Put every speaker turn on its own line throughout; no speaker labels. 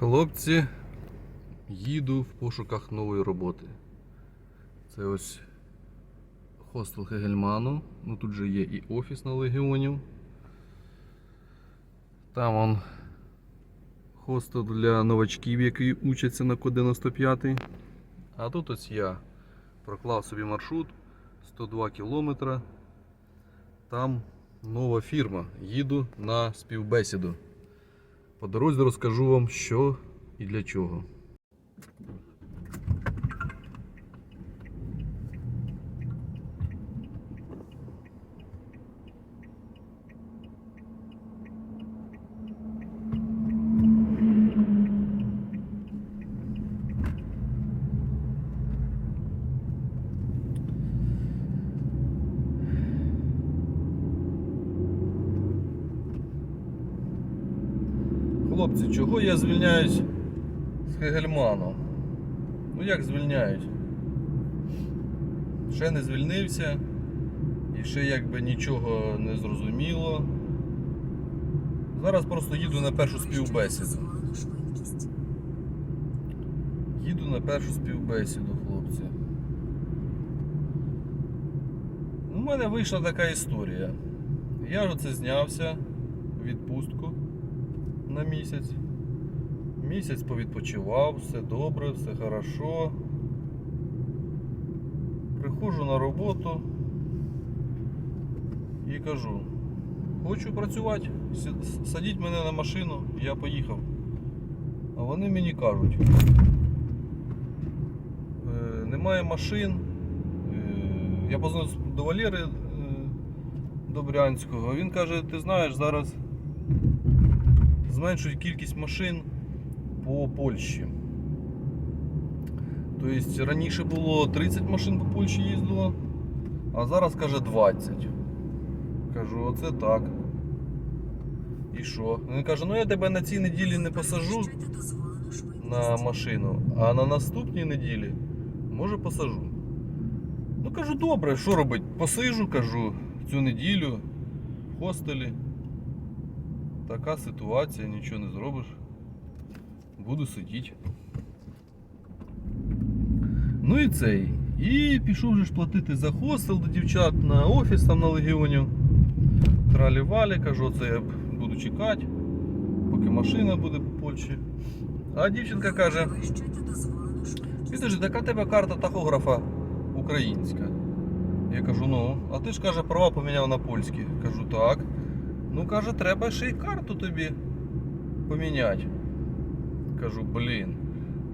Хлопці, їду в пошуках нової роботи. Це ось хостел Хегельману. Ну тут же є і офіс на легіонів. Там он хостел для новачків, які учаться на код 95. А тут ось я проклав собі маршрут 102 кілометра. Там нова фірма. Їду на співбесіду. По дорозі розкажу вам, що і для чого. Хлопці, чого я звільняюсь з Хегельману? Ну як звільняюсь? Ще не звільнився і ще якби нічого не зрозуміло. Зараз просто їду на першу співбесіду. Їду на першу співбесіду, хлопці. У мене вийшла така історія. Я оце знявся в відпустку на місяць. Місяць повідпочивав, все добре, все хорошо. Приходжу на роботу і кажу, хочу працювати, садіть мене на машину, я поїхав. А вони мені кажуть, «Е, немає машин. Е, Я позвонив до Валери е, Добрянського. Він каже, ти знаєш, зараз зменшують кількість машин по Польщі. Тобто раніше було 30 машин по Польщі їздило, а зараз каже 20. Кажу, оце так. І що? Він каже, ну я тебе на цій неділі не посажу на машину, а на наступній неділі може посажу. Ну кажу, добре, що робить? Посижу, кажу, цю неділю в хостелі. Така ситуація, нічого не зробиш. Буду сидіти. Ну і цей. І пішов же ж платити за хостел до дівчат на офіс там на легіонів. Тралі-валі, кажу, оце я буду чекати, поки машина буде по Польщі. А дівчинка каже, підожди, така тебе карта тахографа українська. Я кажу, ну, а ти ж каже, права поміняв на польські. Кажу, так. Ну, каже, треба ще й карту тобі поміняти. Кажу, блін.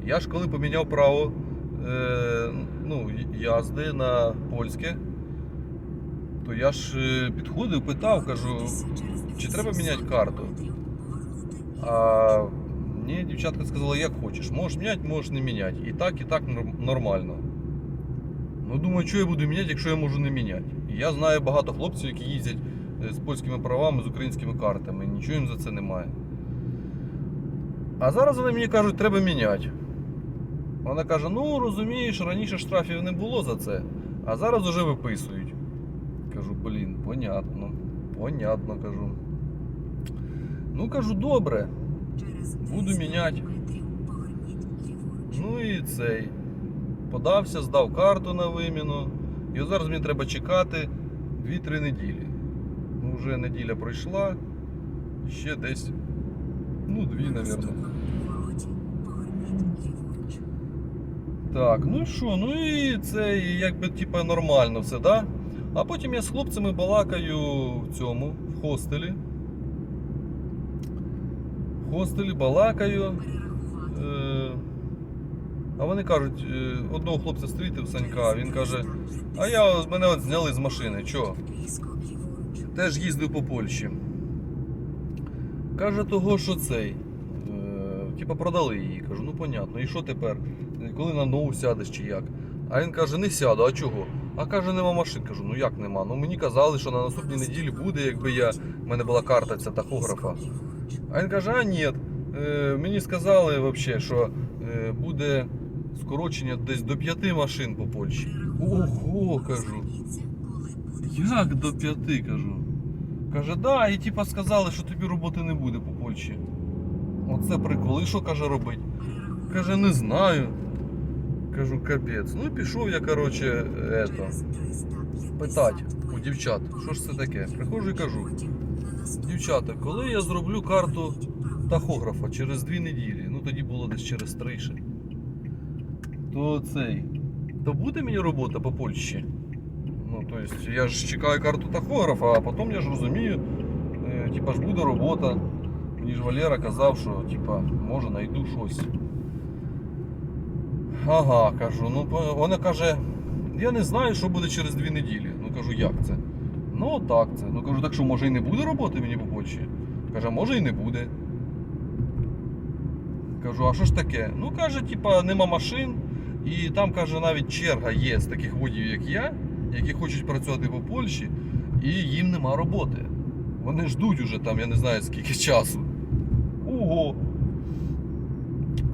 Я ж коли поміняв право е, ну, язди на польське, то я ж е, підходив, питав, кажу, чи треба міняти карту? А мені дівчатка сказала, як хочеш. Можеш міняти, можеш не міняти. І так, і так нормально. Ну, думаю, що я буду міняти, якщо я можу не міняти. Я знаю багато хлопців, які їздять з польськими правами, з українськими картами. Нічого їм за це немає. А зараз вони мені кажуть, треба міняти. Вона каже: ну розумієш, раніше штрафів не було за це, а зараз уже виписують. Кажу, блін, понятно. Понятно, кажу. Ну кажу, добре.
Буду міняти.
Ну і цей. Подався, здав карту на виміну. І от зараз мені треба чекати 2-3 неділі. Вже неділя пройшла. Ще десь. Ну, дві, мабуть. Так, ну і що? Ну і це якби типа нормально все, да? А потім я з хлопцями балакаю в цьому, в хостелі. В хостелі балакаю. Е, а вони кажуть, е, одного хлопця стрітив Санька, він каже, а я мене от зняли з машини. Чого? Теж їздив по Польщі. Каже того, що цей. Е, типа продали її. Кажу, ну понятно. І що тепер? Коли на нову сядеш чи як? А він каже, не сяду, а чого? А каже, нема машин. Кажу, ну як нема? Ну мені казали, що на наступній неділі буде, якби я. в мене була карта ця тахографа. А він каже, а ні. Е, мені сказали вообще, що е, буде скорочення десь до п'яти машин по Польщі. Ого, кажу. Як до п'яти, кажу. Каже, да, і типа сказали, що тобі роботи не буде по Польщі. Оце прикол. І що каже робить? Каже, не знаю. Кажу, капець. Ну пішов я, коротше, ето, питать у дівчат, що ж це таке. Приходжу і кажу, дівчата, коли я зроблю карту тахографа через дві неділі, ну тоді було десь через три ще, то цей, то буде мені робота по Польщі? Ну, то есть, я ж чекаю карту тахографа, а потім я ж розумію, е, типа ж буде робота. Мені ж Валера казав, що типа, може знайду щось. Ага, кажу, ну вона каже, я не знаю, що буде через дві неділі. Ну кажу, як це? Ну так це. Ну кажу, так що може і не буде роботи мені по? Каже, може і не буде. Кажу, а що ж таке? Ну каже, типа, нема машин, і там каже, навіть черга є з таких водіїв, як я, які хочуть працювати по Польщі, і їм нема роботи. Вони ждуть уже там, я не знаю скільки часу. Ого!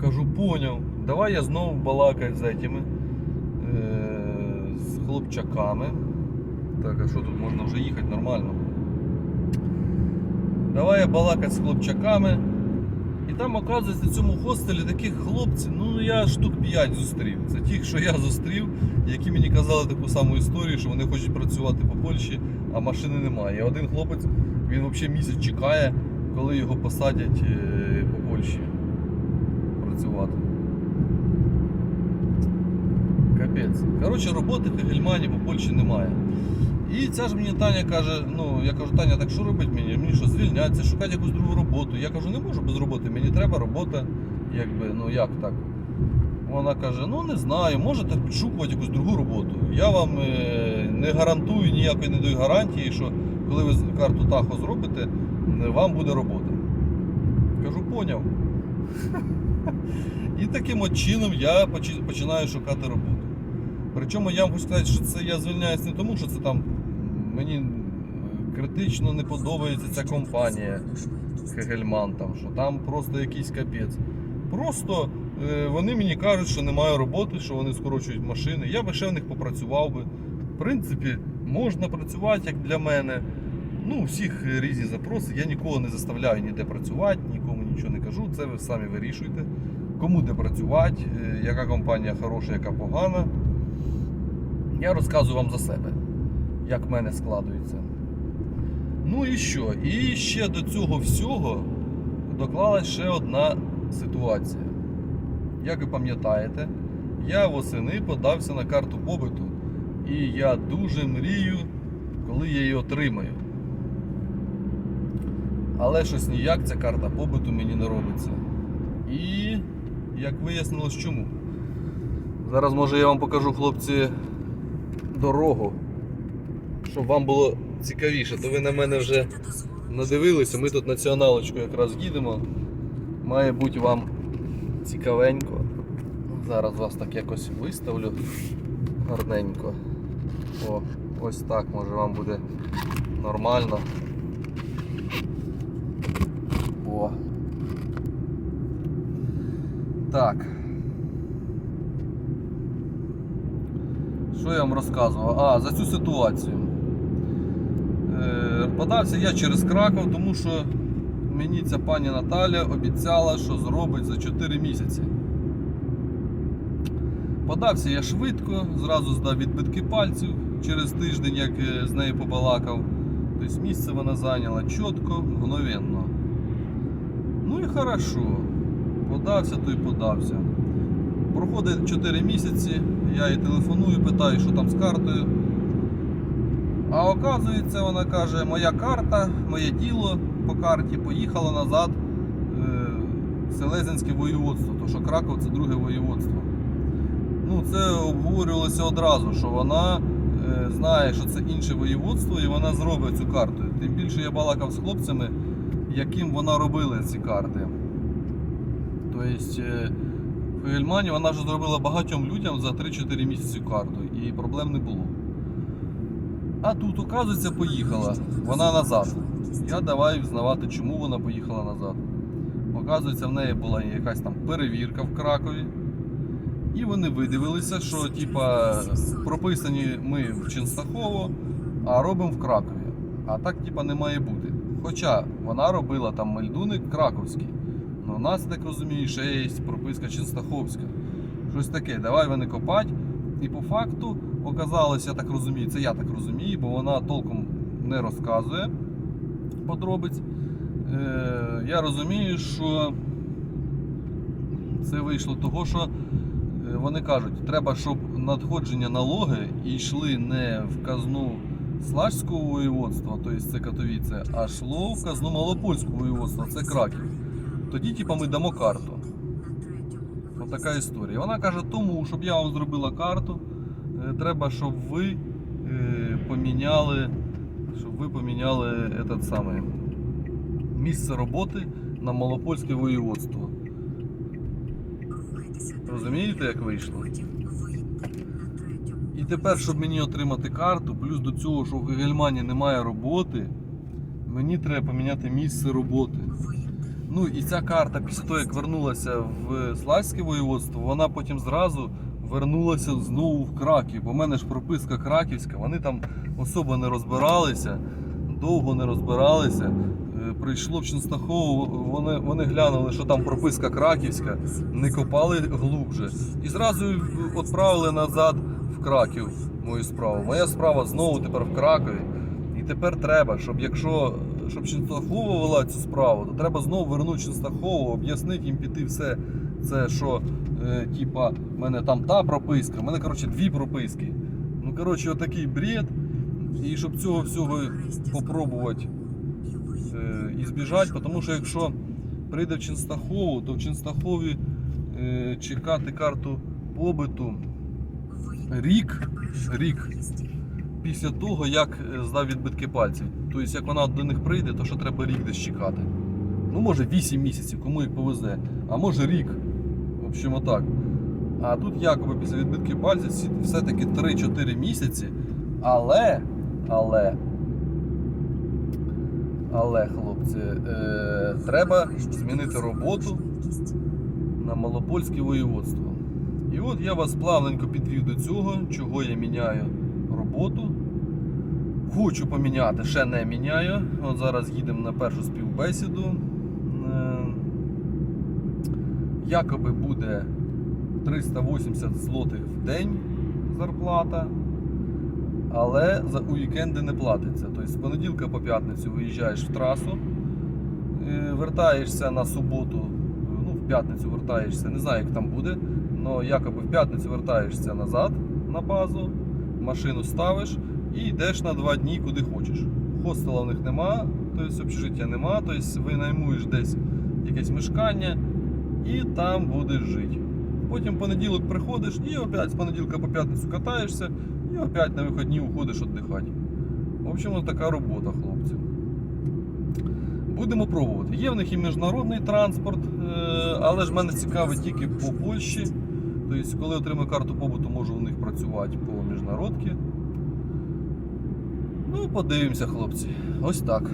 Кажу, поняв. Давай я знову балакаю з этими, е, з хлопчаками. Так, а що тут можна вже їхати нормально? Давай я балакати з хлопчаками. І там, оказується, в цьому хостелі таких хлопців, ну я штук 5 зустрів. Це ті, що я зустрів, які мені казали таку саму історію, що вони хочуть працювати по Польщі, а машини немає. І один хлопець, він взагалі місяць чекає, коли його посадять е, по Польщі працювати. Капець. Коротше, роботи в Хегельмані по Польщі немає. І ця ж мені Таня каже: ну я кажу, Таня, так що робити мені? Мені що, звільнятися, шукати якусь другу роботу. Я кажу, не можу без роботи, мені треба робота. Якби, ну як так? Вона каже, ну не знаю, можете підшукувати якусь другу роботу. Я вам е, не гарантую, ніякої не даю гарантії, що коли ви карту Тахо зробите, е, вам буде робота. Кажу, поняв. І таким от чином я почи- починаю шукати роботу. Причому я вам хочу сказати, що це я звільняюсь не тому, що це там мені критично не подобається ця компанія Хегельман, там, що там просто якийсь капець. Просто е, вони мені кажуть, що немає роботи, що вони скорочують машини. Я би ще в них попрацював би. В принципі, можна працювати як для мене. Ну, всіх різні запроси. Я нікого не заставляю ніде працювати, нікому нічого не кажу. Це ви самі вирішуєте. Кому де працювати, е, яка компанія хороша, яка погана. Я розказую вам за себе, як в мене складується. Ну і що? І ще до цього всього доклалась ще одна ситуація. Як ви пам'ятаєте, я восени подався на карту побиту, і я дуже мрію, коли я її отримаю. Але щось ніяк ця карта побиту мені не робиться. І як вияснилось чому. Зараз може я вам покажу, хлопці, дорогу, щоб вам було цікавіше, то ви на мене вже надивилися. Ми тут націоналочку якраз їдемо. Має бути вам цікавенько. Зараз вас так якось виставлю гарненько. О, ось так може вам буде нормально. О. Так. Що я вам розказував? А, за цю ситуацію. Подався я через Краков, тому що мені ця пані Наталя обіцяла, що зробить за 4 місяці. Подався я швидко, зразу здав відбитки пальців через тиждень, як е, з нею побалакав. Тобто місце вона зайняла чітко, мгновенно. Ну і хорошо. Подався, то й подався. Проходить 4 місяці, я їй телефоную, питаю, що там з картою. А оказується, вона каже, моя карта, моє діло по карті поїхало назад е, в Селезінське воєводство, тому що Краков це друге воєводство. Ну, це обговорювалося одразу, що вона е, знає, що це інше воєводство, і вона зробить цю карту. Тим більше я балакав з хлопцями, яким вона робила ці карти. Тобто е, в Гельмані вона вже зробила багатьом людям за 3-4 місяці карту і проблем не було. А тут, оказується, поїхала. Вона назад. Я давай взнавати, чому вона поїхала назад. Оказується, в неї була якась там перевірка в Кракові. І вони видивилися, що типа прописані ми в Ченстахово, а робимо в Кракові. А так типа не має бути. Хоча вона робила там мельдуник краковський. У нас, так розумію, ще є прописка Ченстаховська. Щось таке, давай вони копать. І по факту оказалось, я так розумію, це я так розумію, бо вона толком не розказує подробиць. Е, я розумію, що це вийшло того, що е, вони кажуть, треба, щоб надходження налоги йшли не в казну Слажського воєводства, тобто це Катовіце, а йшло в казну Малопольського воєводства, це Краків. Тоді, типа, ми дамо карту. Ось така історія. Вона каже, тому, щоб я вам зробила карту, треба, щоб ви е, поміняли, щоб ви поміняли этот самий, місце роботи на Малопольське воєводство. Розумієте, як вийшло? І тепер, щоб мені отримати карту, плюс до цього, що в Гегельмані немає роботи, мені треба поміняти місце роботи. Ну і ця карта, після того, як вернулася в Славське воєводство, вона потім зразу вернулася знову в Краків. Бо в мене ж прописка краківська, вони там особо не розбиралися, довго не розбиралися. Е, Прийшло в Ченстахову, вони, вони глянули, що там прописка краківська, не копали глубже. І зразу відправили назад в Краків мою справу. Моя справа знову тепер в Кракові. І тепер треба, щоб якщо щоб Ченстахова вела цю справу, то треба знову вернути Ченстахову, об'яснити їм піти все це, що е, типа, в мене там та прописка, в мене коротше дві прописки. Ну коротше, отакий бред. І щоб цього всього попробувати е, і збіжати, тому що якщо прийде в Ченстахову, то в Ченстахові е, чекати карту побиту рік, рік після того, як е, здав відбитки пальців. Тобто, як вона до них прийде, то що треба рік десь чекати. Ну, може 8 місяців, кому як повезе, а може рік. Общем, отак. А тут якоби після відбитків пальців все-таки 3-4 місяці. Але, але, але, хлопці, е, треба змінити роботу на Малопольське воєводство. І от я вас плавненько підвів до цього, чого я міняю роботу. Хочу поміняти, ще не міняю. От зараз їдемо на першу співбесіду. Е, Якоби буде 380 злотих в день зарплата, але за у вікенди не платиться. Тобто з понеділка по п'ятницю виїжджаєш в трасу, е, вертаєшся на суботу, ну в п'ятницю вертаєшся, не знаю, як там буде, але якоби в п'ятницю вертаєшся назад на базу, машину ставиш і йдеш на два дні куди хочеш. Хостела в них нема, тобто общежиття нема, тобто винаймуєш десь якесь мешкання і там будеш жити. Потім понеділок приходиш і опять з понеділка по п'ятницю катаєшся і опять на вихідні уходиш віддихати. В общем, така робота, хлопці. Будемо пробувати. Є в них і міжнародний транспорт, е, але ж мене цікавить тільки по Польщі. Тобто, коли отримаю карту побуту, можу у них працювати по міжнародці. Ну, подивимося, хлопці. Ось так.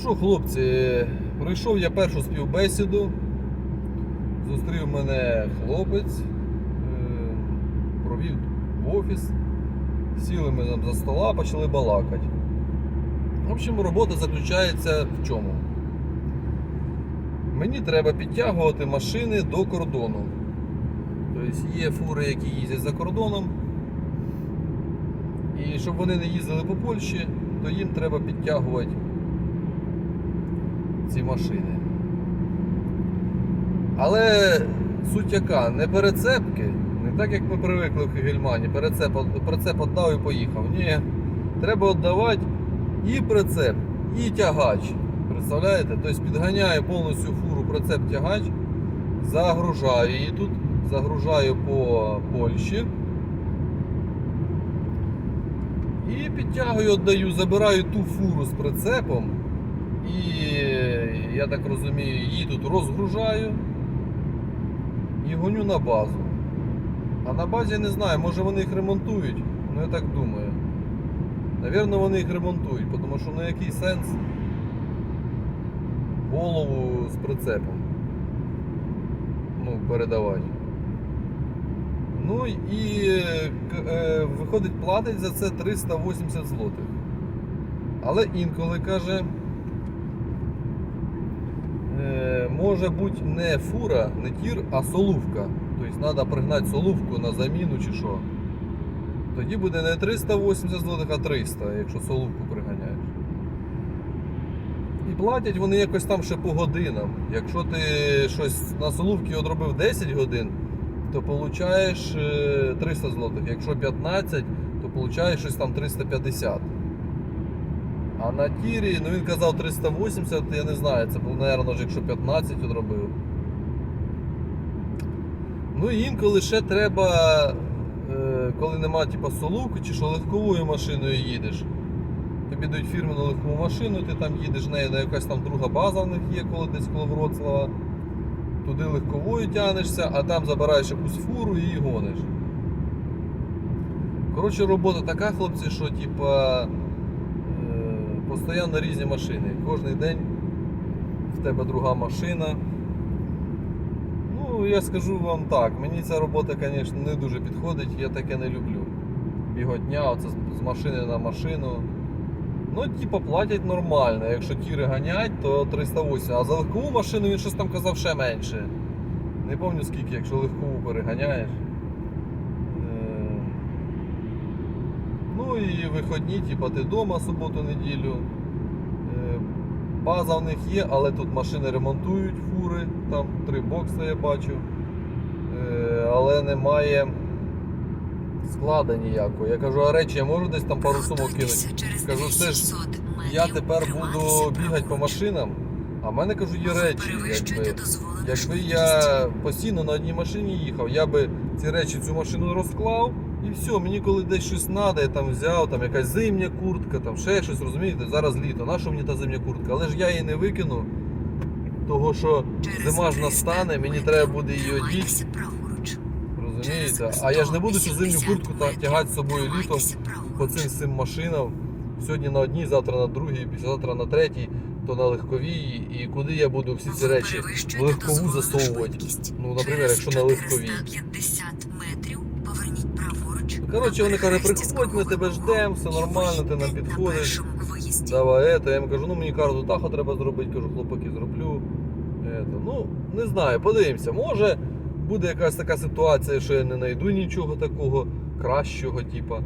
Що, хлопці, пройшов я першу співбесіду. Зустрів мене хлопець, е, провів в офіс. Сіли ми там за стола, почали балакати. В общем, робота заключається в чому? Мені треба підтягувати машини до кордону. Тобто є фури, які їздять за кордоном. І щоб вони не їздили по Польщі, то їм треба підтягувати ці машини. Але суть яка, не перецепки, не так як ми привикли в Хегельмані, перецеп, прицеп віддав і поїхав. Ні, треба віддавати і прицеп, і тягач. Представляєте? Тобто підганяю повністю фуру прицеп тягач, загружаю її тут, загружаю по Польщі. І підтягую, віддаю, забираю ту фуру з прицепом. І я так розумію, її тут розгружаю і гоню на базу. А на базі я не знаю, може вони їх ремонтують, ну я так думаю. Навірно, вони їх ремонтують, тому що ну який сенс голову з прицепом ну, передавати. Ну і е, виходить, платить за це 380 злотих. Але інколи каже, може бути не фура, не тір, а солувка. Тобто треба пригнати солувку на заміну чи що. Тоді буде не 380 злотих, а 300, якщо солувку приганяєш. І платять вони якось там ще по годинам. Якщо ти щось на солувці одробив 10 годин, то е, 300 злотих. Якщо 15, то получаєш щось там 350. А на тірі, ну він казав 380, я не знаю, це було, мабуть, якщо 15 одробив. Ну і інколи ще треба, е, коли нема типу, солуки чи що легковою машиною їдеш. Тобі дають фірменну легкову машину, ти там їдеш нею, на якась там друга база в них є, коли десь коло Вроцлава. Туди легковою тянешся, а там забираєш якусь фуру і гониш. Коротше, робота така, хлопці, що типа постійно різні машини. Кожний день в тебе друга машина. Ну, я скажу вам так, мені ця робота, звісно, не дуже підходить, я таке не люблю. Біготня, оце з- машини на машину. Ну, типа, платять нормально. Якщо тіри ганять, то 308. А за легкову машину він щось там казав ще менше. Не пам'ятаю скільки, якщо легкову переганяєш. Е, Ну і виходні, типа ти вдома суботу-неділю. Е, База в них є, але тут машини ремонтують, фури, там три бокси я бачу. Е, Але немає склада ніякого. Я кажу, а речі я можу десь там пару сумок кинути. Кажу, це ж я тепер буду бігати по машинам, а в мене кажу, є речі. Якби, якби я постійно на одній машині їхав, я би ці речі цю машину розклав і все, мені коли десь щось треба, я там взяв, там якась зимня куртка, там ще щось, розумієте, зараз літо, наша мені та зимня куртка, але ж я її не викину, того що зима ж настане, мені треба буде її одіти. Розумієте? А я ж не буду цю зимню куртку тягати з собою літом по цим всім машинам. Сьогодні на одній, завтра на другій, післязавтра на третій, то на легковій. І куди я буду всі ці речі в легкову засовувати? Ну, наприклад, якщо на легковій. Ну, коротше, вони кажуть, приходь, ми тебе ждемо, все нормально, ти нам підходиш. Давай это. Я йому кажу, ну мені карту Таха треба зробити, кажу, хлопаки, зроблю. Это. Ну, не знаю, подивимося. Може буде якась така ситуація, що я не знайду нічого такого кращого, типа.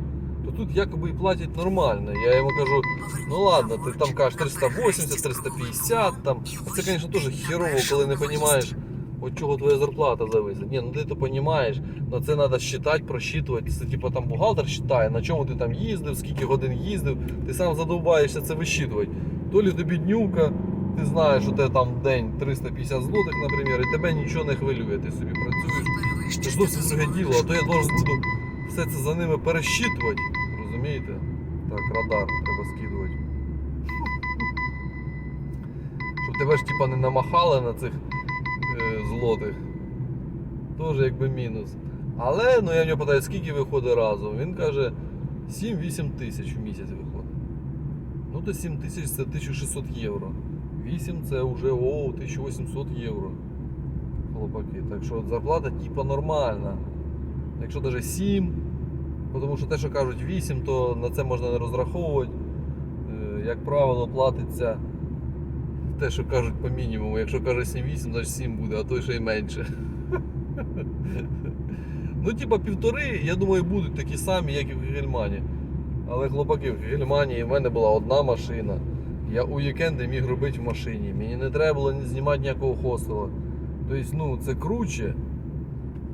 То тут якоби і платять нормально. Я йому кажу, ну ладно, ти там кажеш 380, 350, там. Це, звісно, теж херово, коли не розумієш, от чого твоя зарплата зависить. Ні, ну ти то розумієш, але це треба считати, просчитувати. Це типу там бухгалтер считає, на чому ти там їздив, скільки годин їздив, ти сам задовбаєшся це висчитувати. То лі тобі днювка, ти знаєш, що тебе там в день 350 злотих, наприклад, і тебе нічого не хвилює, ти собі працюєш. Це зовсім друге діло, а то я должен буду все це за ними пересчитувати. Розумієте? Так, радар треба скидувати. Щоб тебе ж типа не намахали на цих злотих. Теж якби мінус. Але ну я в нього питаю, скільки виходить разом. Він каже 7-8 тисяч в місяць виходить. Ну то 7 тисяч це 1600 євро. 8 це вже о, 1800 євро. Хлопаки. Так що зарплата типа нормальна. Якщо навіть 7, тому що те, що кажуть 8, то на це можна не розраховувати. Е, Як правило, платиться те, що кажуть по мінімуму. Якщо каже 7-8, значить 7 буде, а то ще й менше. Ну, типа півтори, я думаю, будуть такі самі, як і в Гельмані. Але хлопаки, в Гельмані в мене була одна машина. Я у вікенди міг робити в машині. Мені не треба було знімати ніякого хостела. Тобто, ну, це круче.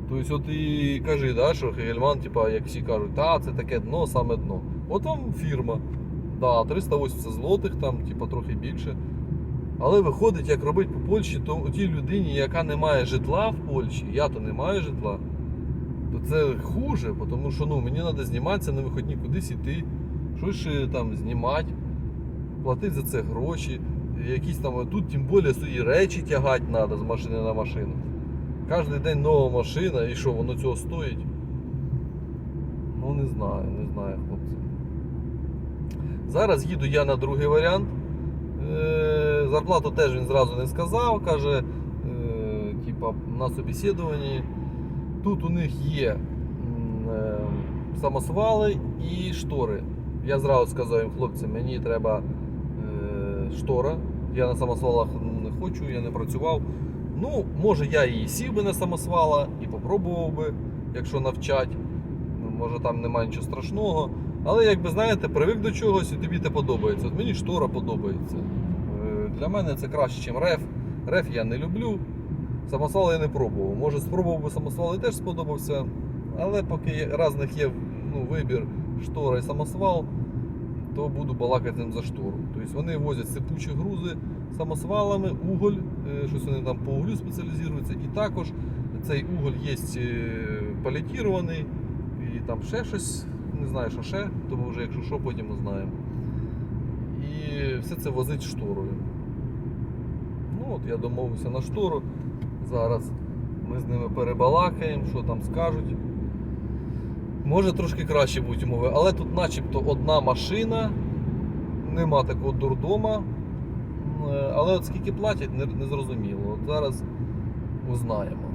Тобто, от і кажи, да, що Гельман, типа, як всі кажуть, та, це таке дно, саме дно. От вам фірма. Да, 380 злотих, там, типа, трохи більше. Але виходить, як робити по Польщі, то у тій людині, яка не має житла в Польщі, я то не маю житла, то це хуже, тому що ну, мені треба зніматися на виходні, кудись іти, щось ще там знімати, платити за це гроші. Якісь там тут тим більше свої речі тягати треба з машини на машину. Кожен день нова машина і що, воно цього стоїть? Ну не знаю, не знаю, хлопці. Зараз їду я на другий варіант. Зарплату теж він зразу не сказав. Каже, е, типа, на собеседуванні. Тут у них є е, самосвали і штори. Я зразу сказав їм, хлопці, мені треба е, штора. Я на самосвалах не хочу, я не працював. Ну, може я і сів би на самосвала і попробував би, якщо навчать. Ну, Може там немає нічого страшного. Але якби знаєте, привик до чогось і тобі те подобається. От мені штора подобається. Е, Для мене це краще, ніж реф. Реф я не люблю. Самосвал я не пробував. Може спробував би самосвал і теж сподобався. Але поки разних є ну, вибір штора і самосвал, то буду балакати за штору. Тобто вони возять сипучі грузи самосвалами, уголь, е, щось вони там по углю спеціалізуються. І також цей уголь є палетірований, і там ще щось, не знаю, що ще, тому вже якщо що, потім узнаємо. І все це возить шторою. Ну от я домовився на штору. Зараз ми з ними перебалакаємо, що там скажуть. Може трошки краще будуть умови, але тут начебто одна машина, нема такого дурдома. Е, Але от скільки платять, не, зрозуміло. От зараз узнаємо.